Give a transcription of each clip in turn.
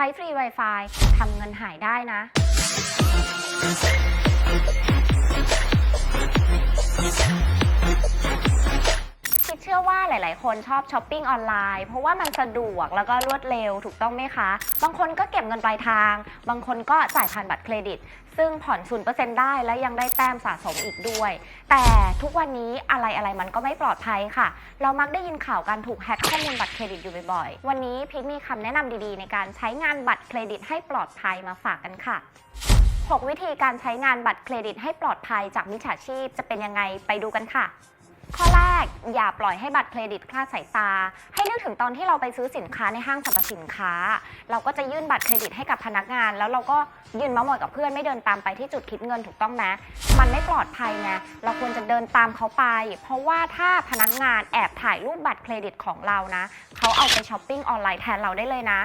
ช้ฟรี Wi-Fi ทำเงินหายได้นะ ชื่อว่าหลาย ๆ คนชอบช้อปปิ้งออนไลน์เพราะว่ามันสะดวกแล้วก็รวดเร็วถูกต้องไหมคะ บางคนก็เก็บเงินปลายทาง บางคนก็จ่ายผ่านบัตรเครดิต ซึ่งผ่อน0%ได้และยังได้แต้มสะสมอีกด้วย แต่ทุกวันนี้อะไรอะไรมันก็ไม่ปลอดภัยค่ะ เรามักได้ยินข่าวการถูกแฮ็กข้อมูลบัตรเครดิตอยู่บ่อย ๆ วันนี้พีทมีคำแนะนำดี ๆ ในการใช้งานบัตรเครดิตให้ปลอดภัยมาฝากกันค่ะ6วิธีการใช้งานบัตรเครดิตให้ปลอดภัยจากมิจฉาชีพจะเป็นยังไงไปดูกันค่ะ ข้อแร อย่าปล่อยให้บัตรเครดิตคลาดสายตา ให้นึกถึงตอนที่เราไปซื้อสินค้าในห้างสรรพสินค้า เราก็จะยื่นบัตรเครดิตให้กับพนักงาน แล้วเราก็ยืนมาส์มอยกับเพื่อนไม่เดินตามไปที่จุดคิดเงินถูกต้องไหมมันไม่ปลอดภัยไงเราควรจะเดินตามเขาไป เพราะว่าถ้าพนักงานแอบถ่ายรูปบัตรเครดิตของเรานะเขาเอาไปช้อปปิ้งออนไลน์แทนเราได้เลยนะ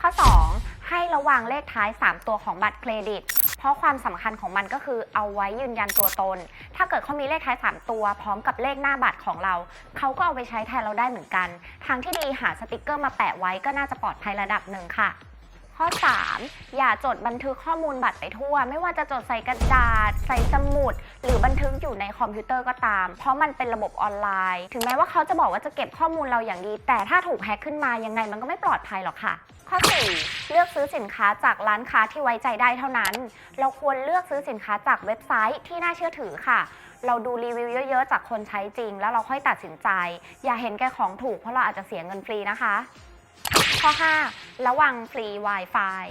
ข้อ 2 ให้ระวังเลขท้าย 3 ตัวของบัตรเครดิต ราะความสำคัญของมันก็คือเอาไว้ยืนยันตัวตน ถ้าเกิดเขามีเลขท้าย 3 ตัว พร้อมกับเลขหน้าบัตรของเรา เขาก็เอาไปใช้แทนเราได้เหมือนกัน ทางที่ดีหาสติกเกอร์มาแปะไว้ก็น่าจะปลอดภัยระดับหนึ่งค่ะ ข้อ 3 อย่าจดบันทึกข้อมูลบัตรไปทั่ว ไม่ว่าจะจดใส่กระดาษ ใส่สมุด หรือบันทึกอยู่ในคอมพิวเตอร์ก็ตาม เพราะมันเป็นระบบออนไลน์ ถึงแม้ว่าเขาจะบอกว่าจะเก็บข้อมูลเราอย่างดี แต่ถ้าถูกแฮ็กขึ้นมายังไงมันก็ไม่ปลอดภัยหรอกค่ะ ข้อ 4 เลือกซื้อสินค้าจากร้านค้าที่ไว้ใจได้เท่านั้น เราควรเลือกซื้อสินค้าจากเว็บไซต์ที่น่าเชื่อถือค่ะเราดูรีวิวเยอะๆ จากคนใช้จริง แล้วเราค่อยตัดสินใจ อย่าเห็นแก่ของถูกเพราะเราอาจจะเสียเงินฟรีนะคะ ข้อ 5 ระวังฟรี Wi-Fi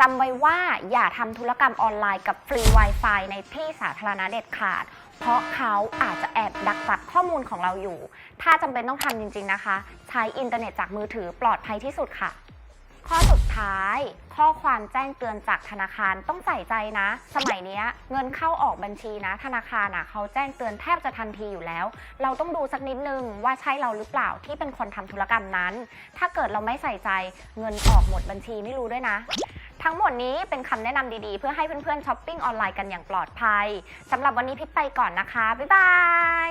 จำไว้ว่าอย่าทำธุรกรรมออนไลน์กับฟรี Wi-Fi ในที่สาธารณะเด็ดขาด เพราะเขาอาจจะแอบดักจับข้อมูลของเราอยู่ ถ้าจำเป็นต้องทำจริง ๆ นะคะ ใช้อินเทอร์เน็ตจากมือถือปลอดภัยที่สุดค่ะ ข้อสุดท้าย ข้อความแจ้งเตือนจากธนาคารต้องใส่ใจนะ สมัยนี้เงินเข้าออกบัญชีนะ ธนาคารอะเขาแจ้งเตือนแทบจะทันทีอยู่แล้ว เราต้องดูสักนิดนึงว่าใช่เราหรือเปล่าที่เป็นคนทำธุรกรรมนั้น ถ้าเกิดเราไม่ใส่ใจเงินออกหมดบัญชีไม่รู้ด้วยนะทั้งหมดนี้เป็นคำแนะนำดีๆ เพื่อให้เพื่อนๆช้อปปิ้งออนไลน์กันอย่างปลอดภัยสำหรับวันนี้พิทไปก่อนนะคะ บ๊ายบาย